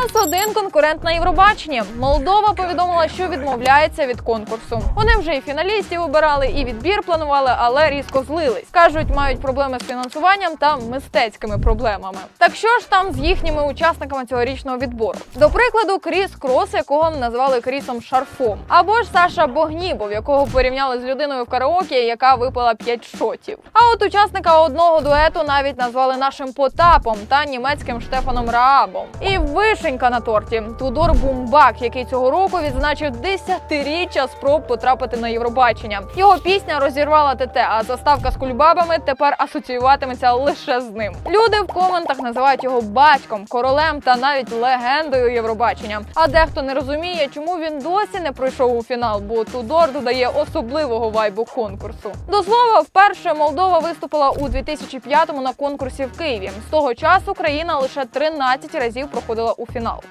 Мінус один конкурент на Євробаченні. Молдова повідомила, що відмовляється від конкурсу. Вони вже і фіналістів обирали, і відбір планували, але різко злились. кажуть, мають проблеми з фінансуванням та мистецькими проблемами. Так що ж там з їхніми учасниками цьогорічного відбору? До прикладу, Кріс Крос, якого називали Крісом Шарфом, або ж Саша Богнібов, якого порівняли з людиною в караоке, яка випила 5 шотів. А от учасника одного дуету навіть назвали нашим Потапом та німецьким Штефаном Раабом. І вишенька на торті Тудор Бумбак, який цього року відзначив десятиріччя спроб потрапити на Євробачення. Його пісня розірвала ТТ, а заставка з кульбабами тепер асоціюватиметься лише з ним. Люди в коментах називають його батьком, королем та навіть легендою Євробачення. А дехто не розуміє, чому він досі не пройшов у фінал, бо Тудор додає особливого вайбу конкурсу. До слова, вперше Молдова виступила у 2005-му на конкурсі в Києві. З того часу країна лише 13 разів проходила у фінал. final.